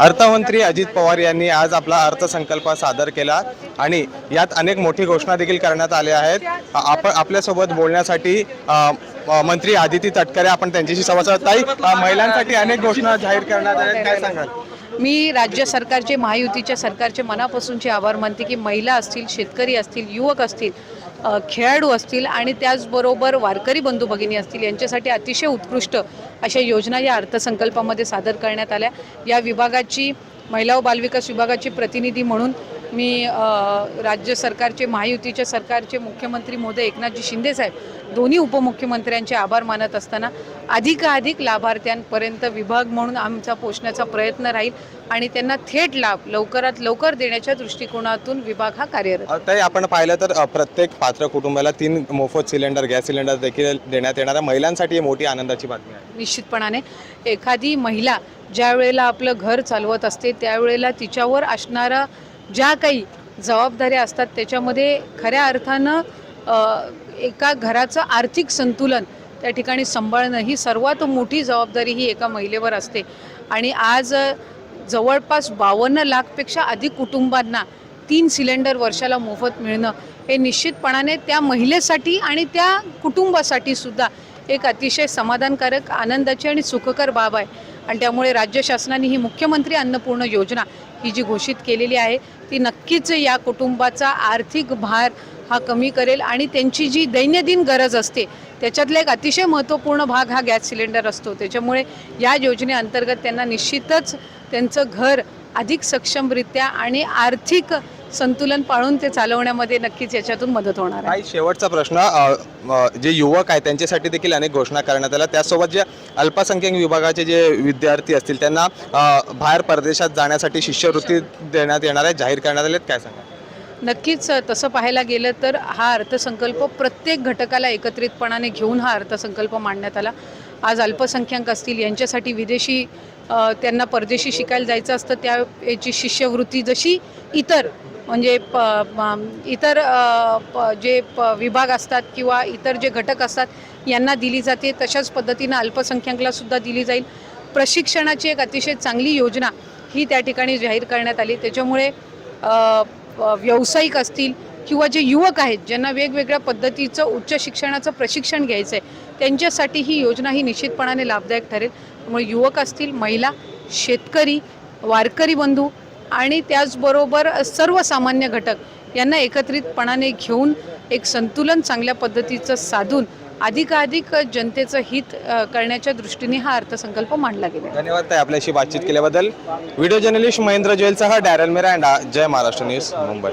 अर्थमंत्री अजित पवार यांनी आज आपला अर्थसंकल्प सादर केला आणि यात अनेक मोठी घोषणा देखील करण्यात आल्या आहेत. आपण आपल्यासोबत बोलण्यासाठी मंत्री आदिती तटकरे आपण त्यांच्याशी संवाद ताई महिलांसाठी अनेक घोषणा जाहीर करण्यात आल्या काय सांगाल? मी राज्य सरकारचे महायुतीच्या सरकारचे मनापासूनचे आभार मानते की महिला असतील शेतकरी असतील युवक असतील खेळाडू असतील आणि त्याचबरोबर वारकरी बंधू भगिनी असतील यांच्यासाठी अतिशय उत्कृष्ट अशा योजना या अर्थसंकल्पामध्ये सादर करण्यात आल्या. या विभागाची महिला व बालविकास विभागाची प्रतिनिधी म्हणून मी राज्य सरकारचे महायुतीच्या सरकारचे मुख्यमंत्री मोदय एकनाथजी शिंदेसाहेब दोन्ही उपमुख्यमंत्र्यांचे आभार मानत असताना अधिकाधिक लाभार्थ्यांपर्यंत विभाग म्हणून आमचा पोचण्याचा प्रयत्न राहील आणि त्यांना थेट लाभ लवकरात लवकर देण्याच्या दृष्टिकोनातून विभाग हा कार्यरत. आपण पाहिलं तर प्रत्येक पात्र कुटुंबाला तीन मोफत सिलेंडर गॅस सिलेंडर देखील देण्यात येणार आहे. महिलांसाठी ही मोठी आनंदाची बातमी आहे. निश्चितपणाने एखादी महिला ज्या वेळेला आपलं घर चालवत असते त्यावेळेला तिच्यावर असणारा ज्या काही जबाबदाऱ्या असतात त्याच्यामध्ये खऱ्या अर्थानं एका घराचं आर्थिक संतुलन त्या ठिकाणी सांभाळणं ही सर्वात मोठी जबाबदारी ही एका महिलेवर असते. आणि आज जवळपास बावन्न लाखपेक्षा अधिक कुटुंबांना तीन सिलेंडर वर्षाला मोफत मिळणं हे निश्चितपणाने त्या महिलेसाठी आणि त्या कुटुंबासाठी सुद्धा एक अतिशय समाधानकारक आनंदाची आणि सुखकर बाब आहे. आणि त्यामुळे राज्य शासनाने ही मुख्यमंत्री अन्नपूर्ण योजना ही जी घोषित केलेली आहे ती नक्कीच या कुटुंबाचा आर्थिक भार हा कमी करेल आणि त्यांची जी दैनंदिन गरज असते त्याच्यातला एक अतिशय महत्त्वपूर्ण भाग हा गॅस सिलेंडर असतो. त्याच्यामुळे या योजनेअंतर्गत त्यांना निश्चितच त्यांचं घर अधिक सक्षमरित्या आणि आर्थिक संतुलन पाळून ते चालवण्यामध्ये नक्कीच याच्यातून मदत होणार आहे. काही शेवटचा प्रश्न अ, जे युवक आहेत त्यांच्यासाठी देखील अनेक घोषणा करण्यात आल्या. त्यासोबत जे अल्पसंख्याक विभागाचे जे विद्यार्थी असतील त्यांना अ, बाहेर परदेशात जाण्यासाठी शिष्यवृत्ती देण्यात येणार आहे जाहीर करण्यात आले काय सांगा नक्कीच तसं पाहायला गेलं तर हा अर्थसंकल्प प्रत्येक घटकाला एकत्रितपणाने घेऊन हा अर्थसंकल्प मांडण्यात आला. आज अल्पसंख्याक असतील यांच्यासाठी विदेशी त्यांना परदेशी शिकायला जायचं असतं त्या याची शिष्यवृत्ती जशी इतर म्हणजे प इतर प- जे प विभाग असतात किंवा इतर जे घटक असतात यांना दिली जाते. तशाच पद्धतीनं अल्पसंख्याकला सुद्धा दिली जाईल. प्रशिक्षणाची एक अतिशय चांगली योजना ही त्या ठिकाणी जाहीर करण्यात आली. त्याच्यामुळे व्यावसायिक असतील किंवा जे युवक आहेत ज्यांना वेगवेगळ्या पद्धतीचं उच्च शिक्षणाचं प्रशिक्षण घ्यायचं आहे त्यांच्यासाठी ही योजना ही निश्चितपणाने लाभदायक ठरेल. त्यामुळे युवक असतील महिला शेतकरी वारकरी बंधू आणि त्याचबरोबर सर्वसामान्य घटक यांना एकत्रितपणाने घेऊन एक संतुलन चांगल्या पद्धतीचं साधून अधिकाधिक जनतेचं हित करण्याच्या दृष्टीने हा अर्थसंकल्प मांडला गेला धन्यवाद ताई आपल्याशी बातचीत केल्याबद्दल. Video journalist Mahendra जोयलसह Daryl and Jai Maharashtra news Mumbai.